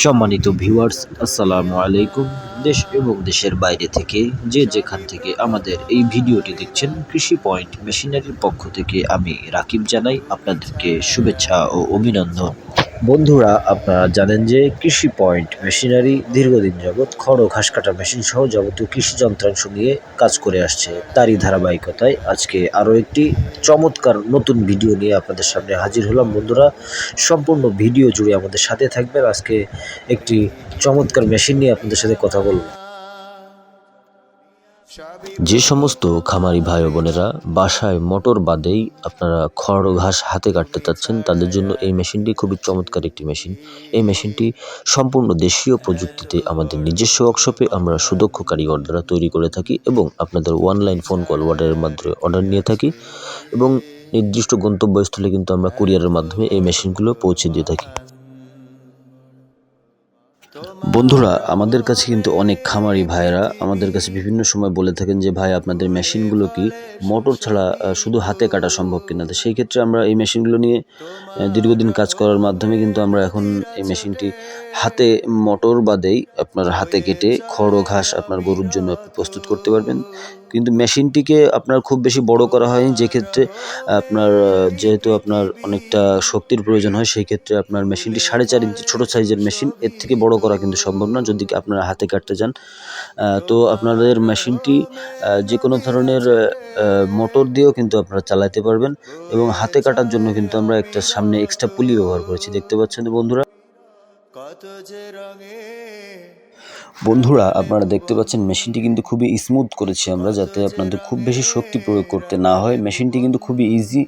সম্মানিত ভিউয়ার্স আসসালামু আলাইকুম। দেশ এবং দেশের বাইরে থেকে যে যেখান থেকে আমাদের এই ভিডিওটি দেখছেন, কৃষি পয়েন্ট মেশিনারির পক্ষ থেকে আমি রাকিব জানাই আপনাদেরকে শুভেচ্ছা ও অভিনন্দন। বন্ধুরা, আপনারা জানেন যে কৃষি পয়েন্ট, মেশিনারি দীর্ঘদিন যাবৎ খড় ঘাস কাটা মেশিন সহ যাবতীয় কৃষি যন্ত্রাংশ নিয়ে কাজ করে আসছে। তারই ধারাবাহিকতায় আজকে আরও একটি চমৎকার নতুন ভিডিও নিয়ে আপনাদের সামনে হাজির হলাম। বন্ধুরা, সম্পূর্ণ ভিডিও জুড়ে আমাদের সাথে থাকবেন। আজকে একটি চমৎকার মেশিন নিয়ে আপনাদের সাথে কথা বলব। যে সমস্ত খামারি ভাই বোনেরা বাসায় মোটর বাদেই আপনারা খড় ঘাস হাতে কাটতে চাচ্ছেন, তাদের জন্য এই মেশিনটি খুবই চমৎকার একটি মেশিন। এই মেশিনটি সম্পূর্ণ দেশীয় প্রযুক্তিতে আমাদের নিজস্ব ওয়ার্কশপে আমরা সুদক্ষ কারিগর দ্বারা তৈরি করে থাকি এবং আপনাদের অনলাইন ফোন কল অর্ডারের মাধ্যমে অর্ডার নিয়ে থাকি এবং নির্দিষ্ট গন্তব্যস্থলে কিন্তু আমরা কুরিয়ারের মাধ্যমে এই মেশিনগুলো পৌঁছে দিয়ে থাকি। বন্ধুরা, আমাদের কাছে কিন্তু অনেক খামারি ভাইরা আমাদের কাছে বিভিন্ন সময় বলে থাকেন যে, ভাই, আপনাদের মেশিনগুলো কি মোটর ছাড়া শুধু হাতে কাটা সম্ভব কিনা? তো সেই ক্ষেত্রে আমরা এই মেশিনগুলো নিয়ে দীর্ঘদিন কাজ করার মাধ্যমে কিন্তু আমরা এখন এই মেশিনটি হাতে মোটর বাদেই আপনার হাতে কেটে খড় ও ঘাস আপনার গরুর জন্য আপনি প্রস্তুত করতে পারবেন। কিন্তু মেশিনটিকে আপনার খুব বেশি বড় করা হয়নি। যে ক্ষেত্রে আপনার যেহেতু আপনার অনেকটা শক্তির প্রয়োজন হয়, সেই ক্ষেত্রে আপনার মেশিনটি সাড়ে চার ইঞ্চি ছোটো সাইজের মেশিন, এর থেকে বড় করা কিন্তু সম্ভব না, যদি আপনারা হাতে কাটতে যান তো আপনাদের মেশিনটি যে কোনো ধরনের মোটর দিয়েও কিন্তু আপনারা চালাতে পারবেন এবং হাতে কাটার জন্য কিন্তু আমরা একটা সামনে এক্সট্রা পুলি ব্যবহার করেছি। দেখতে পাচ্ছেন বন্ধুরা? কত যে রঙে বন্ধুরা, আপনারা দেখতে পাচ্ছেন মেশিনটি কিন্তু খুবই স্মুথ করেছি আমরা, যাতে আপনাদের খুব বেশি শক্তি প্রয়োগ করতে না হয়। মেশিনটি কিন্তু খুবই ইজি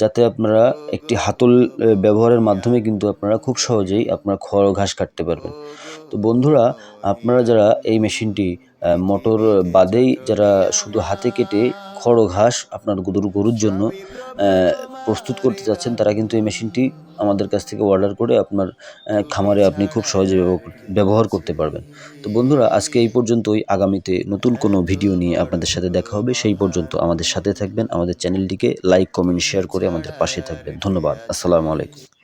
যাতে আপনারা একটি হাতল ব্যবহারের মাধ্যমে কিন্তু আপনারা খুব সহজেই আপনারা খড় ঘাস কাটতে পারবেন। তো বন্ধুরা, আপনারা যারা এই মেশিনটি মোটর বাদেই যারা শুধু হাতে কেটে খড় ঘাস আপনার গরুর গরুর জন্য প্রস্তুত করতে চাচ্ছেন তারা কিন্তু এই মেশিনটি আমাদের কাছ থেকে অর্ডার করে আপনার খামারে আপনি খুব সহজে ব্যবহার- করতে পারবেন। তো বন্ধুরা, আজকে এই পর্যন্তই। আগামীতে নতুন কোনো ভিডিও নিয়ে আপনাদের সাথে দেখা হবে। সেই পর্যন্ত আমাদের সাথে থাকবেন। আমাদের চ্যানেলটিকে লাইক কমেন্ট শেয়ার করে আমাদের পাশে থাকবেন। ধন্যবাদ। আসসালামু আলাইকুম।